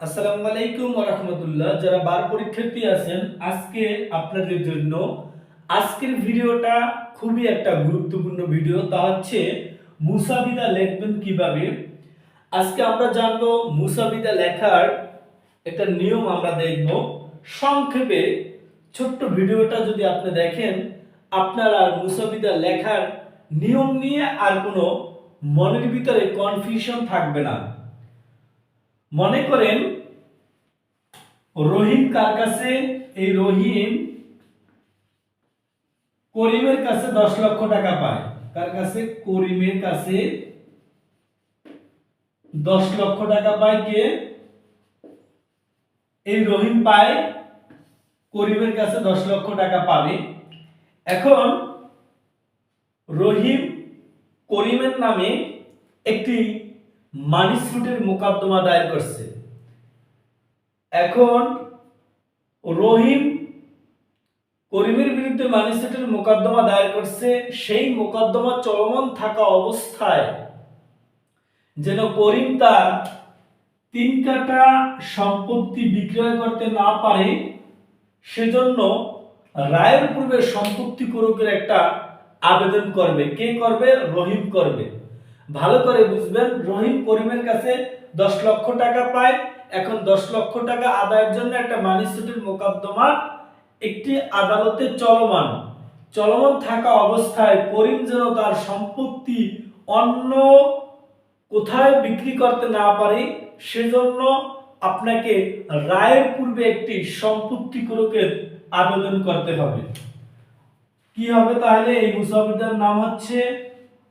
আসসালামু আলাইকুম রহমতুল্লাহ। যারা বার পরীক্ষার্থী আছেন, আজকে আপনাদের জন্য আজকের ভিডিওটা খুবই একটা গুরুত্বপূর্ণ ভিডিও। তা হচ্ছে মুসাবিদা লিখবেন কীভাবে? আজকে আমরা জানব মুসাবিদা লেখার একটা নিয়ম আমরা দেখব। সংক্ষেপে ছোট্ট ভিডিওটা যদি আপনি দেখেন, আপনার আর মুসাবিদা লেখার নিয়ম নিয়ে আর কোনো মনের ভিতরে কনফিউশন থাকবে না। মনে করেন রহিম কার কাছে? এই রহিম করিমের কাছে দশ লক্ষ টাকা পায়। কার কাছে? করিমের কাছে দশ লক্ষ টাকা পায় কে? এই রহিম পায় করিমের কাছে দশ লক্ষ টাকা পাবে। এখন রহিম করিমের নামে একটি মানি স্যুটের মোকদ্দমা দায়ের করছে। এখন রহিম করিমের বিরুদ্ধে স্যুটের মোকদ্দমা দায়ের করছে, সেই মোকদ্দমা চলমান থাকা অবস্থায় যেন করিম তার তিন কাটা সম্পত্তি বিক্রয় করতে না পারে, সেজন্য রায়ের পূর্বে সম্পত্তি করকের একটা আবেদন করবে। কে করবে? রহিম করবে। ভালো করে বুঝবেন, রহিম করিমের কাছে দশ লক্ষ টাকা পায় এখন দশ লক্ষ টাকা আদায়ের জন্য একটা মানি সুটের মোকদ্দমা একটি আদালতে চলমান। চলমান থাকা অবস্থায় করিম যেন তার সম্পত্তি অন্য কোথায় বিক্রি করতে না পারে, সেজন্য আপনাকে রায়ের পূর্বে একটি সম্পত্তি করকের আবেদন করতে হবে। কি হবে তাহলে? এই মুসাফিদার নাম হচ্ছে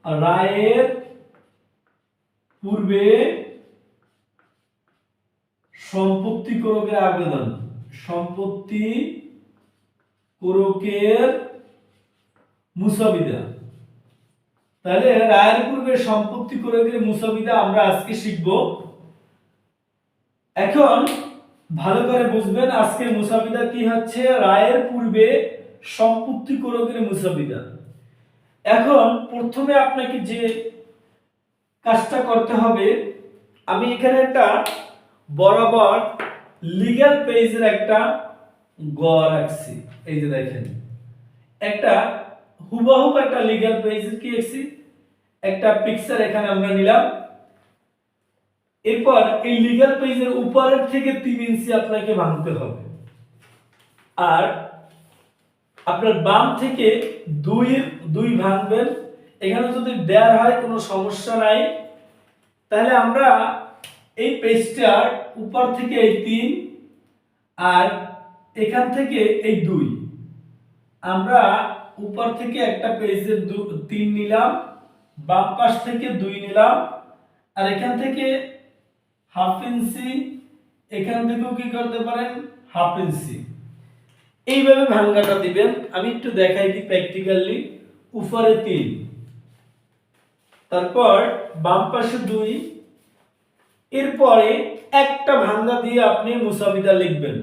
রায়ের পূর্বে সম্পত্তি করকের আবেদন। সম্পত্তি করকের মুসাবিদা। তাহলে রায়ের পূর্বে সম্পত্তি করকের মুসাবিদা আমরা আজকে শিখব। এখন ভালো করে বুঝবেন আজকে মুসাবিদা কি হচ্ছে, রায়ের পূর্বে সম্পত্তি করকের মুসাবিদা। এখন প্রথমে আপনাকে যে কাজটা করতে হবে, আমি এখানে একটা বরাবর লিগ্যাল পেজের একটা গ রাখছি। এই যে দেখেন, একটা হুবাহুব একটা লিগ্যাল পেজের কি রাখছি? একটা পিকচার এখানে আমরা নিলাম। এরপর এই লিগ্যাল পেজের উপরের থেকে তিন ইঞ্চি আপনাকে ভাঙতে হবে। আর আপনার বাম থেকে দুই দুই ভাঙবেন। এখানে যদি দেয়ার হয়, কোনো সমস্যা নাই। তাহলে আমরা এই পেজটার উপর থেকে এই তিন আর এখান থেকে এই দুই। আমরা উপর থেকে একটা পেজের তিন নিলাম, বাম পাশ থেকে দুই নিলাম, আর এখান থেকে হাফ ইঞ্চি, এখান থেকেও কি করতে পারেন? Half inch. এইভাবে ভাঙ্গাটা দিবেন। আমি একটু দেখাই দিই প্র্যাকটিক্যালি উপরে তিন। তারপর বাম পাশে দুই এরপরে একটা ভাঙ্গা দিয়ে আপনি মুসাবিদা লিখবেন।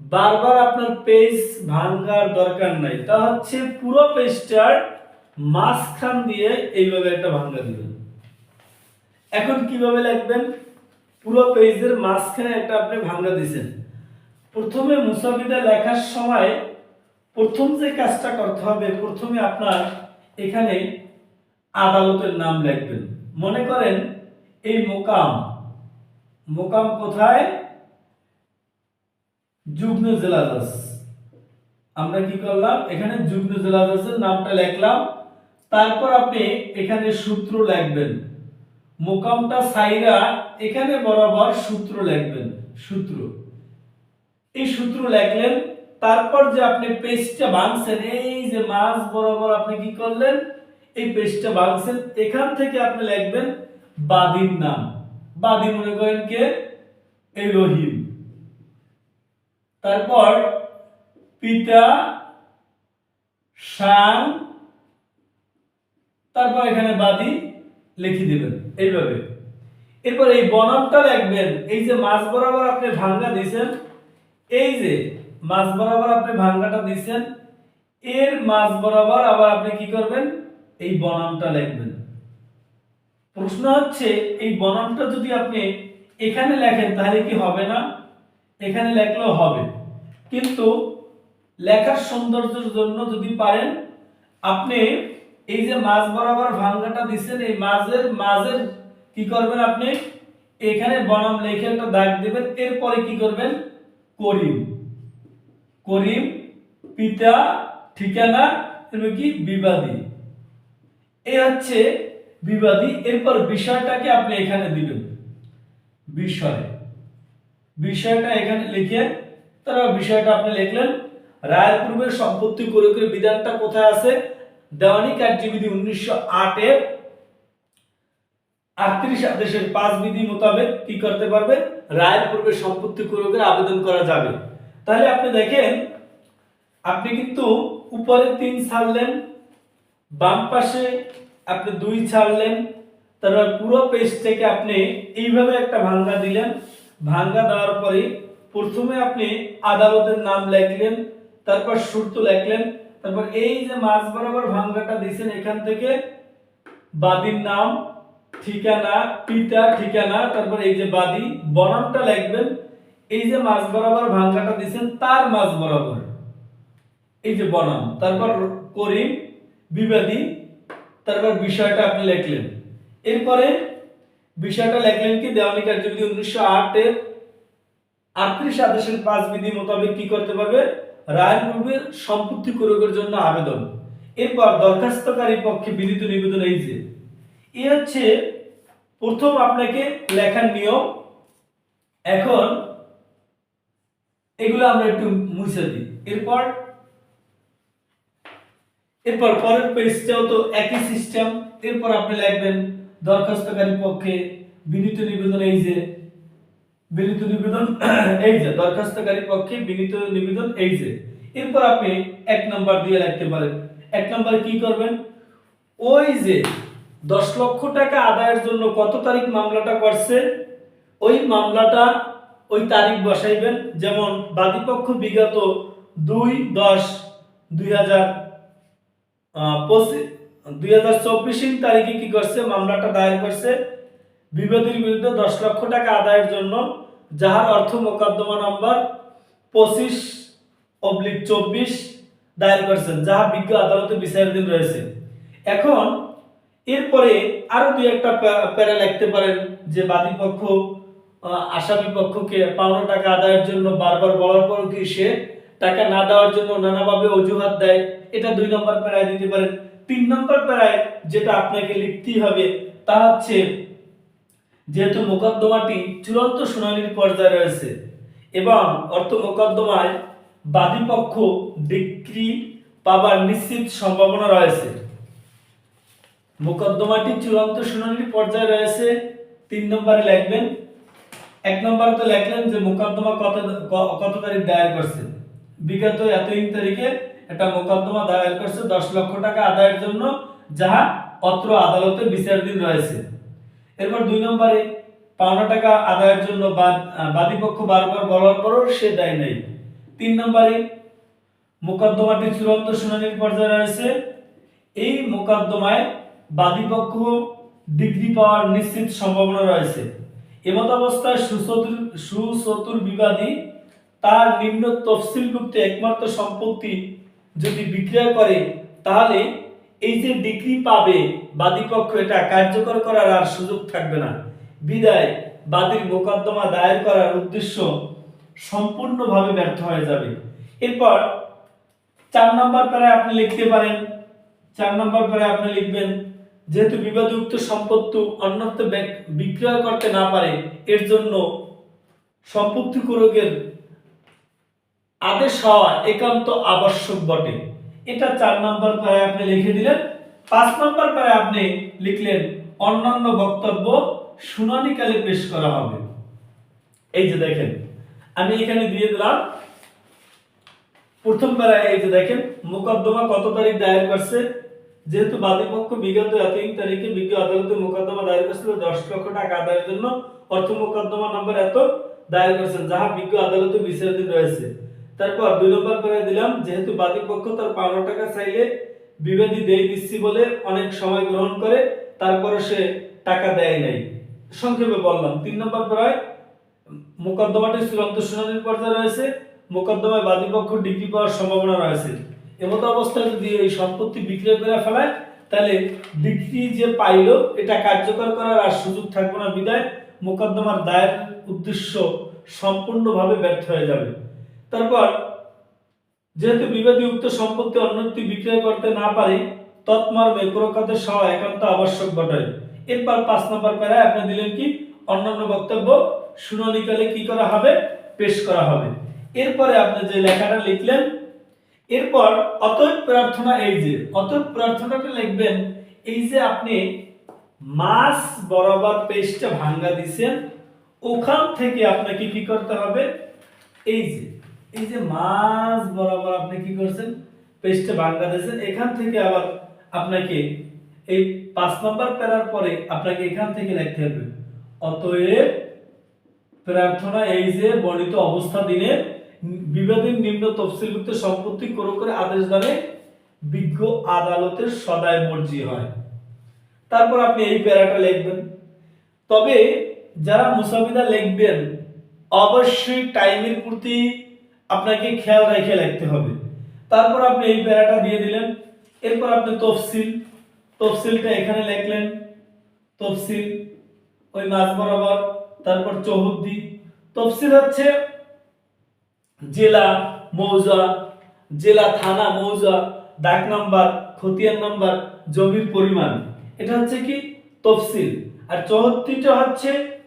বারবার আপনার পেজ ভাঙ্গার দরকার নাই। তা হচ্ছে পুরো পেজটার মাঝখান দিয়ে এইভাবে একটা ভাঙ্গা দিবেন। এখন কীভাবে লিখবেন? পুরো পেজের মাঝখানে একটা আপনি ভাঙ্গা দিয়েছেন প্রথমে মুসাবিদা লেখার সময় প্রথম যে কাজটা করতে হবে, প্রথমে আপনার এখানে আদালতের নাম লিখবেন। মনে করেন, এই মোকাম মোকাম কোথায়? যুগ্ম জেলা জজ আমরা কি করলাম? এখানে যুগ্ম জেলা নামটা লিখলাম। তারপর আপনি এখানে সূত্র লিখবেন। মোকামটা সাইরা এখানে বরাবর সূত্র লিখবেন। সূত্র। এই সূত্র লিখলেন। তারপর যে আপনি পেজটা ভাঙছেন, এই যে মাছ বরাবর আপনি কি করলেন? এই পেজটা ভাঙছেন। এখান থেকে আপনি লিখবেন বাদীর নাম। বাদী মনে করেন কে? এই রহিম তারপর পিতা শান তারপর এখানে বাদী লিখে দিবেন, এইভাবে। এরপর এই বনামটা লিখবেন এই যে মাছ বরাবর আপনি ভাঙ্গা দিয়েছেন, এই যে মাছ বরাবর আপনি ভাঙ্গাটা দিচ্ছেন এর মাছ বরাবর আবার আপনি কি করবেন? এই বনামটা লিখবেন। প্রশ্ন হচ্ছে, এই বনামটা যদি আপনি এখানে লেখেন, তাহলে কি হবে না? এখানে লেখলেও হবে। কিন্তু লেখার সৌন্দর্যের জন্য যদি পারেন, আপনি এই যে মাঝ বরাবর ভাঙ্গাটা দিচ্ছেন এই মাঝের মাঝের কি করবেন আপনি? এখানে বনাম লেখে একটা দাগ দেবেন, এরপরে কি করবেন? করিম। করিম, পিতা, ঠিকানা এবং কি? বিবাদী। এই হচ্ছে বিবাদী, এরপর বিষয়টাকে আপনি এখানে দিবেন। বিষয়। বিষয়টা এখানে লিখে তারপর বিষয়টা আপনি লিখলেন। রায়ের পূর্বের সম্পত্তি করে করে বিধানটা কোথায় আছে? দেওয়ানি কার্যবিধি উনিশশো আটের আটত্রিশ আদেশের পাঁচ বিধি মোতাবেক কি করতে পারবে? রায়ের পূর্বে সম্পত্তি করে আবেদন করা যাবে। তাহলে আপনি দেখেন, আপনি কিন্তু উপরে তিন ছাড়লেন, বাম পাশে আপনি দুই ছাড়লেন, তারপর পুরো পেজ থেকে আপনি এইভাবে একটা ভাঙ্গা দিলেন। ভাঙ্গা দেওয়ার পরে প্রথমে আপনি আদালতের নাম লিখলেন, তারপর শর্ত লিখলেন, তারপর এই যে মাঝ বরাবর ভাঙ্গাটা দিয়েছেন এখান থেকে বাদীর নাম, ঠিকানা, পিতা, ঠিকানা, তারপর এই যে বাদী, বনামটা লিখবেন। এই যে মাঝ বরাবর ভাঙ্গাটা দিয়েছেন, তার মাঝ বরাবর এই যে বনাম, তারপর করিম, বিবাদী তারপর বিষয়টা আপনি লিখলেন। এরপরে বিষয়টা লিখলেন কি, দেওয়ানি কার্যবিধি উনিশশো আটের আটত্রিশ আদেশের পাঁচ বিধি মোতাবেক কি করতে পারবে? রায়ের পূর্বে সম্পত্তি প্রয়োগের জন্য আবেদন। এরপর দরখাস্তকারী পক্ষে বিধিত নিবেদন এই যে, এ হচ্ছে প্রথম আপনাকে লেখার নিয়ম। এখন এগুলো আমরা একটু মুছে দিই। এরপর এরপর পরের পেজটাও তো একই সিস্টেম এরপর আপনি লিখবেন, দরখাস্তকারী পক্ষে বিনীত নিবেদন এই যে, বিনীত নিবেদন এই যে, দরখাস্তকারী পক্ষে বিনীত নিবেদন এই যে। এরপর আপনি এক নাম্বার দিয়ে লিখতে পারেন। এক নাম্বারে কি করবেন? ওই যে, দশ লক্ষ টাকা আদায়ের জন্য কত তারিখ মামলাটা করছে, ওই মামলাটা ওই তারিখ বসাইবেন। যেমন বাদীপক্ষ বিগত দুই দশ দুই হাজার দুই হাজার চব্বিশ তারিখে কি করছে? মামলাটা দায়ের করছে। বিবাদীর বিরুদ্ধে দশ লক্ষ টাকা আদায়ের জন্য যাহার অর্থ মোকদ্দমা নম্বর পঁচিশ অবলিক চব্বিশ দায়ের করেছেন, যাহা বিজ্ঞ আদালতে বিচারাধীন রয়েছে। এখন এরপরে আরও দুই একটা প্যা- প্যারা লিখতে পারেন যে বাদী পক্ষ আসামি পক্ষকে পাওনা টাকা আদায়ের জন্য বারবার বলার পর কি সে টাকা না দেওয়ার জন্য নানাভাবে অজুহাত দেয়। এটা দুই নম্বর প্যারায় দিতে পারেন। তিন নম্বর প্যারায় যেটা আপনাকে লিখতেই হবে, তা হচ্ছে, যেহেতু মোকদ্দমাটি চূড়ান্ত শুনানির পর্যায়ে রয়েছে এবং অর্থ মোকদ্দমায় বাদীপক্ষ বিক্রি পাবার নিশ্চিত সম্ভাবনা রয়েছে। মোকদ্দমাটি চূড়ান্ত শুনানির পর্যায়ে রয়েছে। তিন নম্বরে লিখবেন, এক নম্বরে তো লিখলেন যে মোকদ্দমা কত কত তারিখ দায়ের করছে বিগত এতদিন তারিখে একটা মোকদ্দমা দায়ের করছে, দশ লক্ষ টাকা আদায়ের জন্য, যাহা অত্র আদালতে বিচারাধীন রয়েছে। এরপর দুই নম্বরে, পাওনা টাকা আদায়ের জন্য বাদীপক্ষ বারবার বলার পরও সে দেয় নাই। তিন নম্বরে, মোকদ্দমাটি চূড়ান্ত শুনানির পর্যায়ে রয়েছে। এই মোকদ্দমায় বাদীপক্ষ ডিগ্রি পাওয়ার নিশ্চিত সম্ভাবনা রয়েছে। এমত অবস্থায় সুচতুর সুচতুর বিবাদী তার নিম্ন তফসিলভুক্ত একমাত্র সম্পত্তি যদি বিক্রয় করে, তাহলে এই যে ডিগ্রি পাবে বাদীপক্ষ, এটা কার্যকর করার আর সুযোগ থাকবে না। বিদায়, বাদীর মোকদ্দমা দায়ের করার উদ্দেশ্য সম্পূর্ণভাবে ব্যর্থ হয়ে যাবে। এরপর চার নম্বর প্যারায় আপনি লিখতে পারেন। চার নম্বর প্যারায় আপনি লিখবেন, যেহেতু বিবাদযুক্ত সম্পত্তি অন্যত্র বিক্রয় করতে না পারে, এর জন্য সম্পত্তি কোরকের আদেশ হওয়া একান্ত আবশ্যক বটে। এটা চার নম্বর প্যারায় আপনি লিখে দিলেন। পাঁচ নম্বর প্যারায় আপনি লিখলেন, অন্যান্য বক্তব্য শুনানিকালে পেশ করা হবে। এই যে দেখেন, আমি এখানে দিয়ে দিলাম। প্রথম প্যারায় এই যে দেখেন, মোকদ্দমা কত তারিখ দায়ের করছে? যেহেতু বাদীপক্ষ বিগত এতদিন তারিখে বিজ্ঞ আদালতে মোকদ্দমা দায়ের করছিল, দশ লক্ষ টাকা আদায়ের জন্য অর্থ মোকদ্দমা নম্বর এত দায়ের করেছেন যাহা বিজ্ঞ আদালতে বিচারাধীন রয়েছে। তারপর দুই নম্বর করে দিলাম, যেহেতু বাদীপক্ষ তার পাওনা টাকা চাইলে বিবাদী দেই দিচ্ছি বলে অনেক সময় গ্রহণ করে তারপরে সে টাকা দেয় নাই। সংক্ষেপে বললাম, তিন নম্বর প্রায়, মোকদ্দমাটি চূড়ান্ত শুনানির পর্যায়ে রয়েছে, মোকদ্দমায় বাদীপক্ষ ডিগ্রি পাওয়ার সম্ভাবনা রয়েছে। এমতো অবস্থায় যদি এই সম্পত্তি বিক্রয় করে ফেলায়, তাহলে ডিগ্রি যে পাইলো, এটা কার্যকর করার আর সুযোগ থাকবে না, বিদায়। মোকদ্দমার দায়ের উদ্দেশ্য সম্পূর্ণভাবে ব্যর্থ হয়ে যাবে। তারপর, যেহেতু বিবাদী উক্ত সম্পত্তি অন্যটি বিক্রয় করতে না পারে, তৎমর্মে প্রকাতের সহ একান্ত আবশ্যক ঘটায় এরপর পাঁচ নম্বর প্যারায় আপনি দিলেন কি? অন্যান্য বক্তব্য, শুনানিকালে কি করা হবে? পেশ করা হবে। এরপরে আপনি যে লেখাটা লিখলেন, এরপর অতএব প্রার্থনা এই যে, অতএব প্রার্থনাটা লিখবেন, এই যে আপনি মাস বরাবর পেজটা ভাঙ্গা দিছেন, ওখান থেকে আপনাকে কি করতে হবে? এই যে এই যে মাস বরাবর আপনি কি করছেন? পেজটা ভাঙ্গা দিয়েছেন, এখান থেকে আবার আপনাকে এই পাঁচ নম্বর প্যারার পরে আপনাকে এখান থেকে লিখতে হবে। অতএব প্রার্থনা এই যে বর্ণিত অবস্থা দিনে বিবাদীর নিম্ন তফসিলভুক্ত সম্পত্তি করে করে আদেশ দানে বিজ্ঞ আদালতের সদায় মর্জি হয়। তারপর আপনি এই প্যারাটা লিখবেন। তবে যারা মুসাবিদা লিখবেন, অবশ্যই টাইমের প্রতি আপনাকে খেয়াল রেখে লিখতে হবে। তারপর আপনি এই প্যারাটা দিয়ে দিলেন। এরপর আপনি তফসিল, তফসিলটা এখানে লিখলেন। তফসিল, ওই মাঝ বরাবর, তারপর চৌহদ্দি। তফসিল হচ্ছে জেলা, মৌজা, জেলা, থানা, মৌজা, ডাক নাম্বার, খতিয়ান নাম্বার, জমির পরিমাণ। এটা হচ্ছে কি? তফসিল। আর চৌহদ্দিটা হচ্ছে,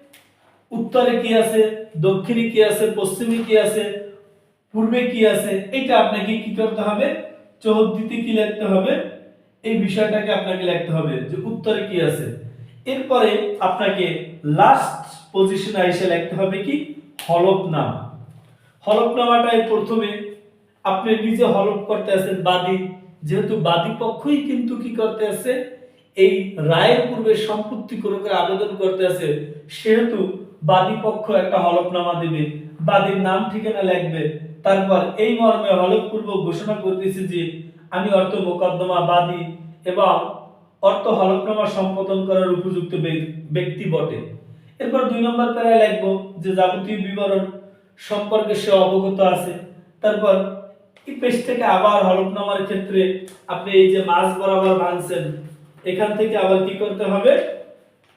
উত্তরে কি আছে? দক্ষিণে কি আছে? পশ্চিমে কি আছে? পূর্বে কি আছে, এটা আপনাকে কি করতে হবে? চৌহদ্দিতে কি লিখতে হবে? এই বিষয়টাকে আপনাকে লিখতে হবে যে উত্তরে কি আছে। এরপরে আপনাকে লাস্ট পজিশনে এসে লিখতে হবে কি? হলফনামা। হলফনামাটাই প্রথমে আপনি নিজে হলফ করতে আছেন বাদী। যেহেতু বাদী পক্ষই কিন্তু কি করতে আছে? এই রায়ের পূর্বে সম্পত্তি করে করে আবেদন করতে আছে, সেহেতু বাদী পক্ষ একটা হলফনামা দিবে। বাদীর নাম ঠিকানা লিখবে। তারপর এই মর্মে হলফপূর্বক ঘোষণা করতেছি যে আমি অর্থ মোকদ্দমা বাদী এবং অর্থ হলফনামা সম্পাদন করার উপযুক্ত ব্যক- ব্যক্তি বটে। এরপর দুই নম্বর প্যারায় লিখব যে যাবতীয় বিবরণ সম্পর্কে সে অবগত আছে। তারপর এই থেকে আবার হলফনামার ক্ষেত্রে আপনি এই যে মাছ বরাবর ভাঙছেন, এখান থেকে আবার কি করতে হবে?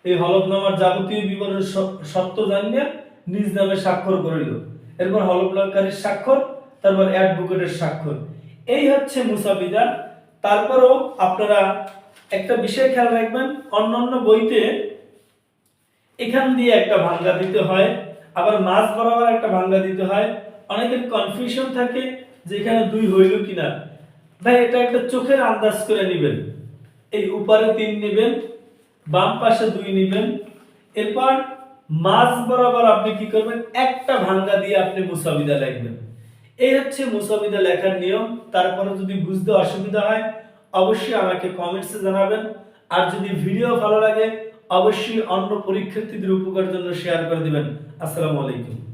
এই হলফনামার যাবতীয় বিবরণ সত্য জানিয়ে নিজ নামে স্বাক্ষর করিল। এরপর হলফনামকারীর স্বাক্ষর, তারপর অ্যাডভোকেটের স্বাক্ষর। এই হচ্ছে মুসাবিদা তারপরও আপনারা একটা বিষয় খেয়াল রাখবেন, অন্যান্য বইতে এখান দিয়ে একটা ভাঙ্গা দিতে হয়, আবার মাছ বরাবর একটা ভাঙ্গা দিতে হয়। অনেকের কনফিউশন থাকে যে এখানে দুই হইল কিনা। ভাই, এটা একটা চোখের আন্দাজ করে নেবেন। এই উপরে তিন নেবেন, বাম পাশে দুই নেবেন। এরপর মাছ বরাবর আপনি কি করবেন? একটা ভাঙ্গা দিয়ে আপনি মুসাবিদা লিখবেন। এই হচ্ছে মুসাবিদা লেখার নিয়ম। তারপরে যদি বুঝতে অসুবিধা হয়, অবশ্যই আমাকে কমেন্টসে জানাবেন। আর যদি ভিডিও ভালো লাগে, অবশ্যই অন্য পরীক্ষার্থীদের উপকার জন্য শেয়ার করে দিবেন। আসসালামু আলাইকুম।